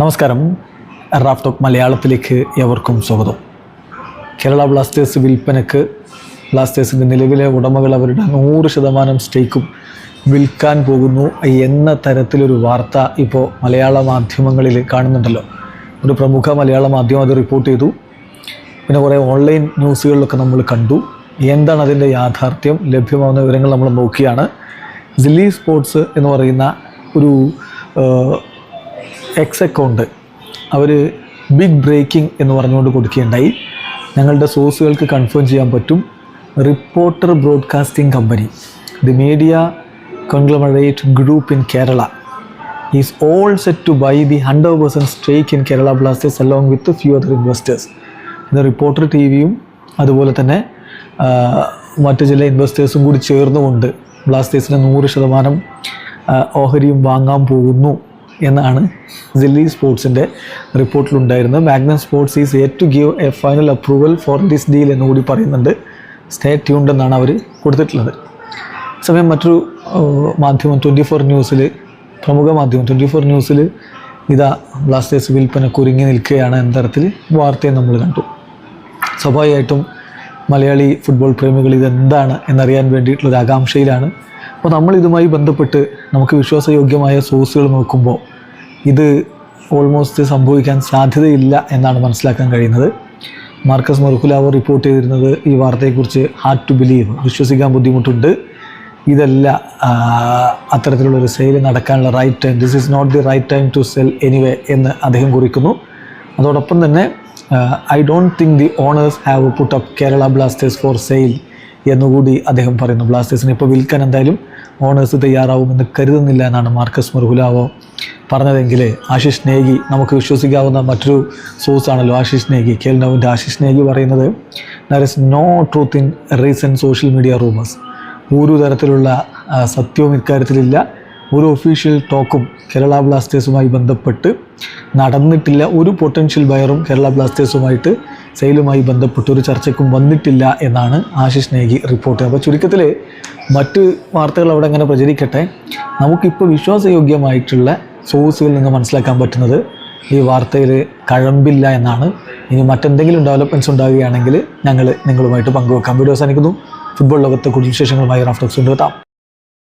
നമസ്കാരം. Raf talk മലയാളത്തിലേക്ക് എവർക്കും സ്വാഗതം. കേരള ബ്ലാസ്റ്റേഴ്സ് വിൽപ്പനക്ക് ബ്ലാസ്റ്റേഴ്സിന്റെ നിലവിലെ ഉടമകൾ അവരുടെ നൂറ് ശതമാനം സ്റ്റേക്കും വിൽക്കാൻ പോകുന്നു എന്ന തരത്തിലൊരു വാർത്ത ഇപ്പോൾ മലയാള മാധ്യമങ്ങളിൽ കാണുന്നുണ്ടല്ലോ. ഒരു പ്രമുഖ മലയാള മാധ്യമം അത് റിപ്പോർട്ട് ചെയ്തു. പിന്നെ കുറേ ഓൺലൈൻ ന്യൂസുകളിലൊക്കെ നമ്മൾ കണ്ടു. എന്താണ് അതിന്റെ യാഥാർത്ഥ്യം? ലഭ്യമാവുന്ന വിവരങ്ങൾ നമ്മൾ നോക്കിയാണ്. ദില്ലി സ്പോർട്സ് എന്ന് പറയുന്ന ഒരു എക്സ് അക്കൗണ്ട് അവർ ബിഗ് ബ്രേക്കിംഗ് എന്ന് പറഞ്ഞുകൊണ്ട് കൊടുക്കുകയുണ്ടായി. ഞങ്ങളുടെ സോഴ്സുകൾക്ക് കൺഫേം ചെയ്യാൻ പറ്റും. Reporter broadcasting company the media conglomerate group in Kerala is all set to buy the hundred percent stake in Kerala Blasters along with few other investors ഇത് reporter T വിയും അതുപോലെ തന്നെ മറ്റു ചില ഇൻവെസ്റ്റേഴ്സും കൂടി ചേർന്നുകൊണ്ട് ബ്ലാസ്റ്റേഴ്സിന് നൂറ് ശതമാനം ഓഹരിയും വാങ്ങാൻ പോകുന്നു. എന്നാണ് സില്ലി സ്പോർട്സിന്റെ റിപ്പോർട്ടിലുണ്ടായിരുന്നത്. Magnum Sports is yet to give a final approval for this deal എന്ന് കൂടി പറയുന്നുണ്ട്. സ്റ്റേ ട്യൂൺഡ് എന്നാണ് അവർ കൊടുത്തിട്ടുള്ളത്. സമയം മറ്റൊരു മാധ്യമം ട്വന്റി ഫോർ ന്യൂസിൽ പ്രമുഖ മാധ്യമം ട്വന്റി ഫോർ ന്യൂസിൽ ഇതാ ബ്ലാസ്റ്റേഴ്സ് വിൽപ്പന കുരുങ്ങി നിൽക്കുകയാണ് എന്ന തരത്തിൽ വാർത്തയെ നമ്മൾ കണ്ടു. സ്വാഭാവികമായിട്ടും മലയാളി ഫുട്ബോൾ പ്രേമികൾ ഇതെന്താണ് എന്നറിയാൻ വേണ്ടിയിട്ടുള്ളൊരു ആകാംക്ഷയിലാണ്. അപ്പോൾ നമ്മൾ ഇതുമായി ബന്ധപ്പെട്ട് നമുക്ക് വിശ്വാസയോഗ്യമായ സോഴ്സുകൾ നോക്കുമ്പോൾ ഇത് ഓൾമോസ്റ്റ് സംഭവിക്കാൻ സാധ്യതയില്ല എന്നാണ് മനസ്സിലാക്കാൻ കഴിയുന്നത്. മാർക്കസ് മെർക്കുലാവർ റിപ്പോർട്ട് ചെയ്തിരുന്നത് ഈ വാർത്തയെക്കുറിച്ച് ഹാർഡ് ടു ബിലീവ് വിശ്വസിക്കാൻ ബുദ്ധിമുട്ടുണ്ട്. ഇതല്ല അത്തരത്തിലുള്ളൊരു സെയിൽ നടക്കാനുള്ള right time this is not the right time to sell anyway എന്ന് അദ്ദേഹം കുറിക്കുന്നു. അതോടൊപ്പം തന്നെ I don't think the owners have put up Kerala Blasters for sale എന്നുകൂടി അദ്ദേഹം പറയുന്നു. ബ്ലാസ്റ്റേഴ്സിനെ ഇപ്പോൾ വിൽക്കാൻ എന്തായാലും ഓണേഴ്സ് തയ്യാറാവുമെന്ന് കരുതുന്നില്ല എന്നാണ് മാർക്കസ് മുർഹുലാവോ പറഞ്ഞതെങ്കിൽ ആശിഷ് നേഗി നമുക്ക് വിശ്വസിക്കാവുന്ന മറ്റൊരു സോഴ്സ് ആണല്ലോ ആശിഷ് നേഗി. കെൽ നവിന്റെ ആശിഷ് നേഗി പറയുന്നത് there is no truth in recent social media rumours ഒരു തരത്തിലുള്ള സത്യവും ഇക്കാര്യത്തിലില്ല. ഒരു ഒഫീഷ്യൽ ടോക്കും കേരള ബ്ലാസ്റ്റേഴ്സുമായി ബന്ധപ്പെട്ട് നടന്നിട്ടില്ല. ഒരു പൊട്ടൻഷ്യൽ ബയറും കേരള ബ്ലാസ്റ്റേഴ്സുമായിട്ട് സെയിലുമായി ബന്ധപ്പെട്ട് ഒരു ചർച്ചയ്ക്കും വന്നിട്ടില്ല എന്നാണ് ആശിഷ് നേഗി റിപ്പോർട്ട് അപ്പോൾ ചുരുക്കത്തിൽ മറ്റ് വാർത്തകൾ അവിടെ അങ്ങനെ പ്രചരിക്കട്ടെ. നമുക്കിപ്പോൾ വിശ്വാസയോഗ്യമായിട്ടുള്ള സോഴ്സുകളിൽ നിന്ന് മനസ്സിലാക്കാൻ പറ്റുന്നത് ഈ വാർത്തയിൽ കഴമ്പില്ല എന്നാണ്. ഇനി മറ്റെന്തെങ്കിലും ഡെവലപ്മെന്റ്സ് ഉണ്ടാവുകയാണെങ്കിൽ ഞങ്ങൾ നിങ്ങളുമായിട്ട് പങ്കുവെക്കാം. വീഡിയോ അവസാനിക്കുന്നു. ഫുട്ബോൾ ലോകത്തെ കൂടുതൽ വിശേഷങ്ങളുമായി റാഫ്റ്റോക്സ് കൊണ്ടുവെത്താം.